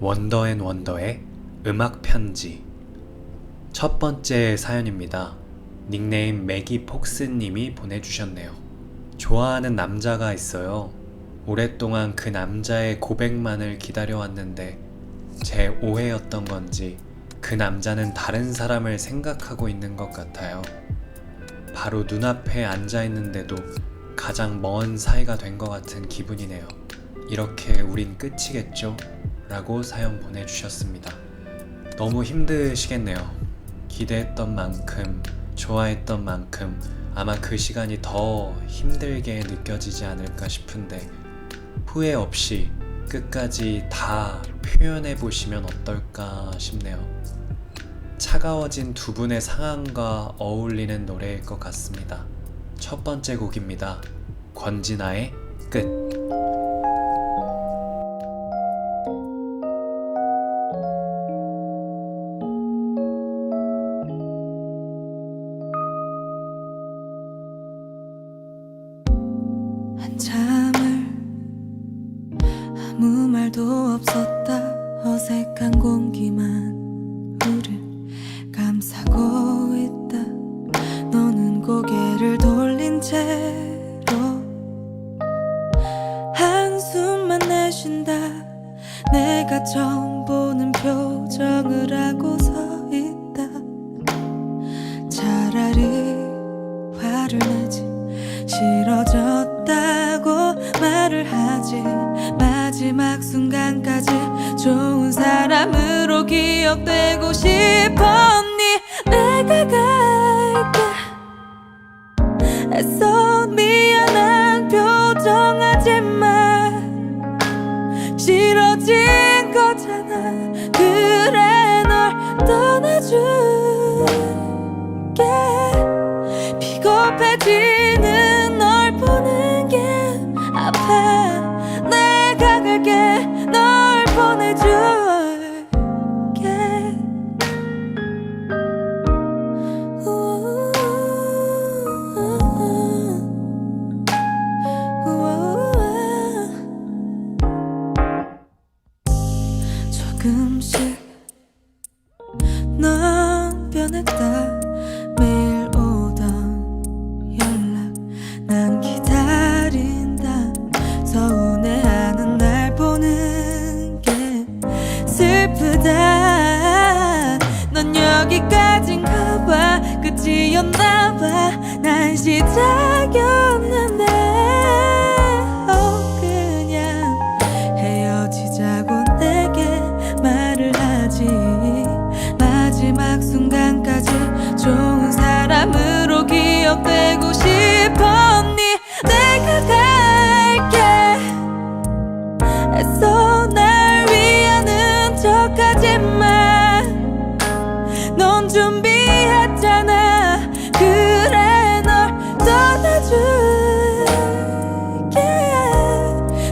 원더앤 원더의 음악 편지 첫 번째 사연입니다. 닉네임 매기 폭스님이 보내주셨네요. 좋아하는 남자가 있어요. 오랫동안 그 남자의 고백만을 기다려왔는데 제 오해였던 건지 그 남자는 다른 사람을 생각하고 있는 것 같아요. 바로 눈앞에 앉아 있는데도 가장 먼 사이가 된 것 같은 기분이네요. 이렇게 우린 끝이겠죠? 라고 사연 보내주셨습니다. 너무 힘드시겠네요. 기대했던 만큼, 좋아했던 만큼 아마 그 시간이 더 힘들게 느껴지지 않을까 싶은데 후회 없이 끝까지 다 표현해 보시면 어떨까 싶네요. 차가워진 두 분의 상황과 어울리는 노래일 것 같습니다. 첫 번째 곡입니다. 권진아의 끝. 없었다. 어색한 공기만 우릴 감싸고 있다. 너는 고개를 돌린 채로 한숨만 내쉰다. 내가 처음 보는 표정을 하고 서 있다. 차라리 화를 내지. 싫어졌다 순간까지 좋은 사람으로 기억되고 싶었니? 내가 갈게 애써 미안한 표정하지 마 싫어진 거잖아. 그래 널 떠나줄게. 비겁해지 조금씩 준비했잖아. 그래 널 떠나줄게.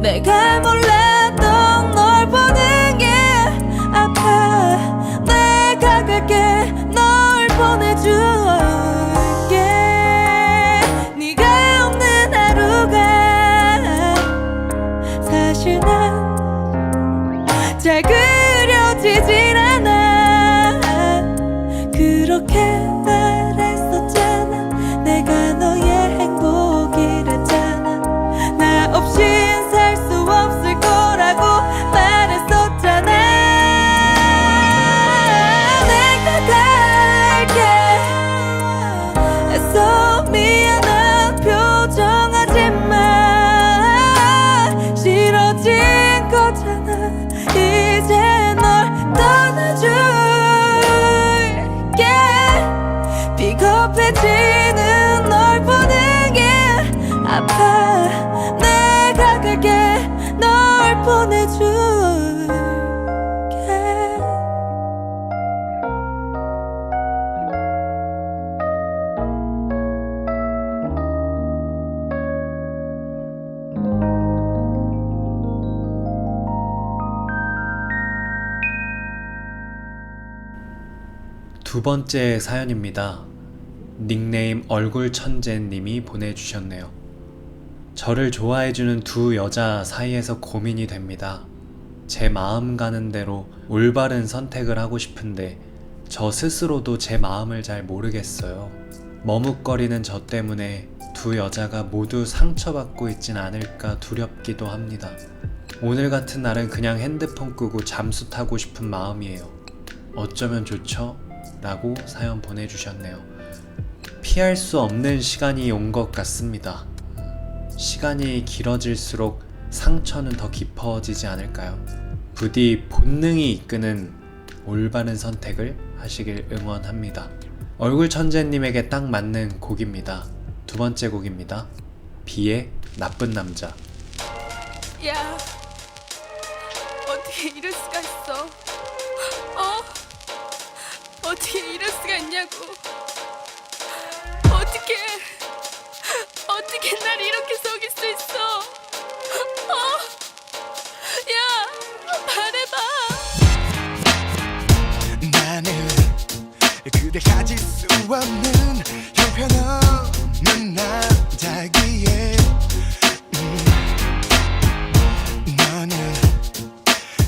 내가 몰랐던 널 보는 게 아파. 내가 갈게 널 보내줄게. 네가 없는 하루가 사실 난 잘 그려지질 않아 그렇 두 번째 사연입니다. 닉네임 얼굴 천재님이 보내주셨네요. 저를 좋아해주는 두 여자 사이에서 고민이 됩니다. 제 마음 가는 대로 올바른 선택을 하고 싶은데 저 스스로도 제 마음을 잘 모르겠어요. 머뭇거리는 저 때문에 두 여자가 모두 상처받고 있진 않을까 두렵기도 합니다. 오늘 같은 날은 그냥 핸드폰 끄고 잠수 타고 싶은 마음이에요. 어쩌면 좋죠? 라고 사연 보내주셨네요. 피할 수 없는 시간이 온 것 같습니다. 시간이 길어질수록 상처는 더 깊어지지 않을까요? 부디 본능이 이끄는 올바른 선택을 하시길 응원합니다. 얼굴 천재님에게 딱 맞는 곡입니다. 두 번째 곡입니다. 비의 나쁜 남자. 야 어떻게 이럴 있냐고. 어떻게 어떻게 날 이렇게 속일 수 있어. 어? 야 말해봐. 나는 그대 가질 수 없는 형편없는 남자기에. 음,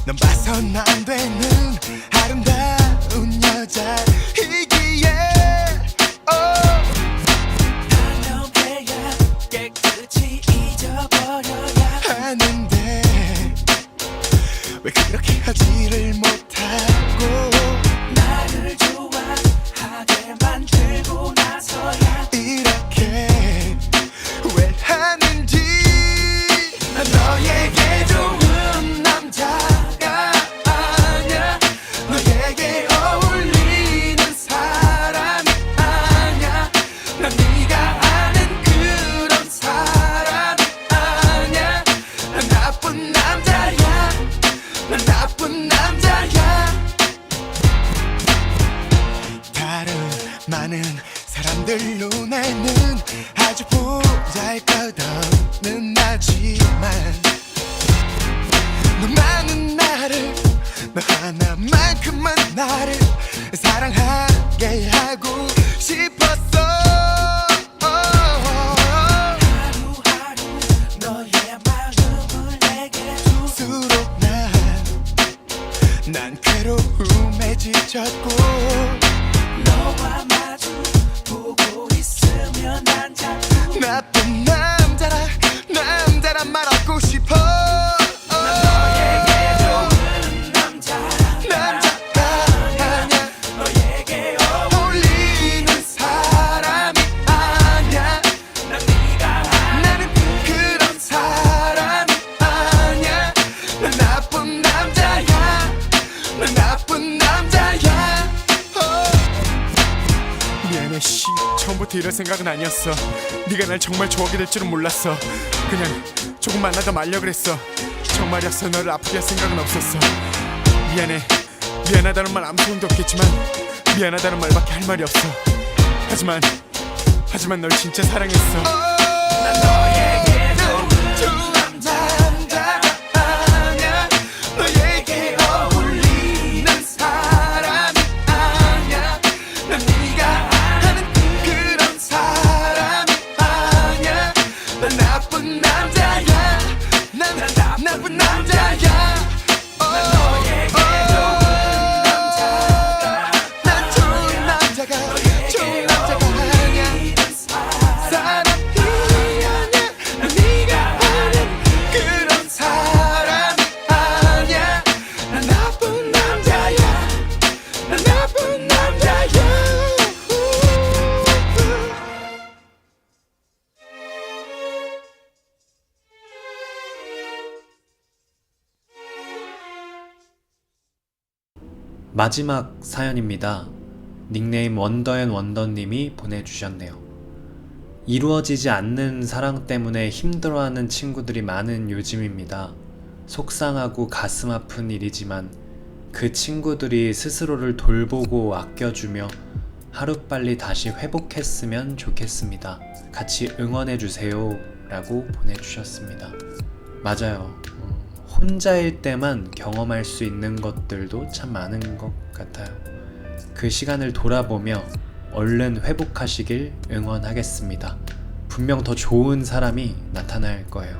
넌 봐선 안 되는 아름다운 여자 그 많은 사람들 눈에는 아주 보잘것없는 나지만 너만은 나를 너 하나만큼만 나를 사랑하게 하고 싶었어. 난 괴로움에 지쳤고 너와 마주 보고 있으면 난 자꾸 나쁜 처음부터 이럴 생각은 아니었어. 네가 날 정말 좋아하게 될 줄은 몰랐어. 그냥 조금 만나다 말려 그랬어. 정말이었어 너를 아프게 할 생각은 없었어. 미안해. 미안하다는 말 아무 소용도 없겠지만 미안하다는 말밖에 할 말이 없어. 하지만 하지만 널 진짜 사랑했어 마지막 사연입니다. 닉네임 원더앤 원더님이 보내주셨네요. 이루어지지 않는 사랑 때문에 힘들어하는 친구들이 많은 요즘입니다. 속상하고 가슴 아픈 일이지만 그 친구들이 스스로를 돌보고 아껴주며 하루빨리 다시 회복했으면 좋겠습니다. 같이 응원해주세요. 라고 보내주셨습니다. 맞아요. 혼자일 때만 경험할 수 있는 것들도 참 많은 것 같아요. 그 시간을 돌아보며 얼른 회복하시길 응원하겠습니다. 분명 더 좋은 사람이 나타날 거예요.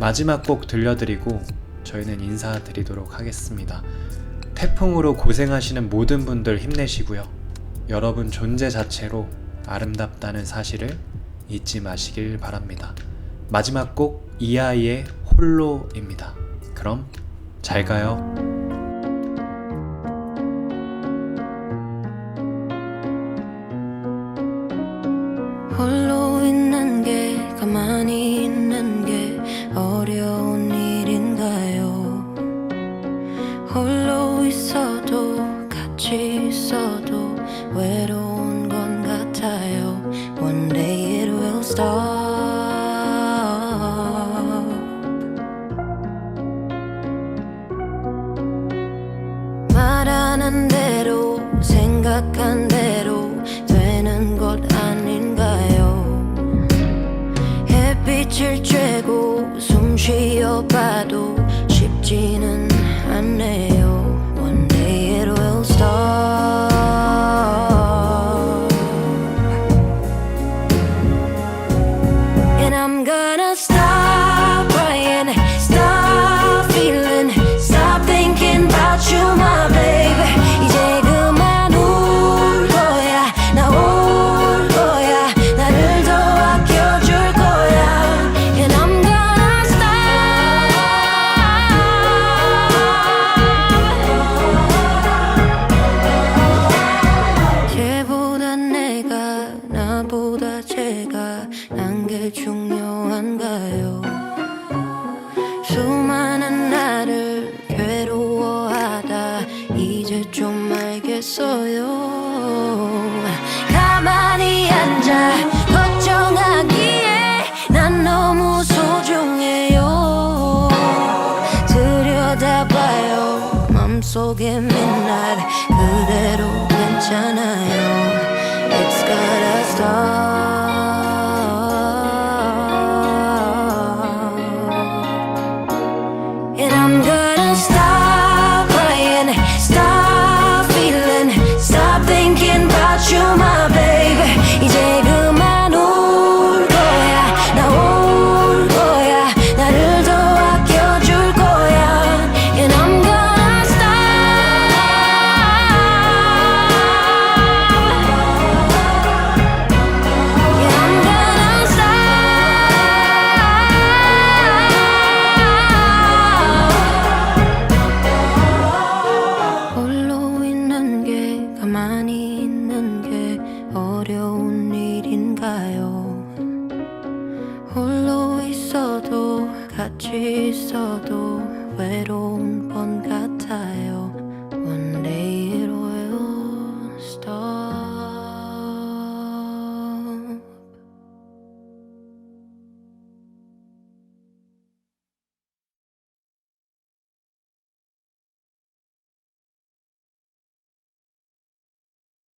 마지막 곡 들려드리고 저희는 인사드리도록 하겠습니다. 태풍으로 고생하시는 모든 분들 힘내시고요. 여러분 존재 자체로 아름답다는 사실을 잊지 마시길 바랍니다. 마지막 곡 이하이의 홀로입니다. 그럼 잘 가요. 죄고 숨 쉬어봐도 쉽지는 홀로 있어도 같이 있어도 외로운 번 같아요.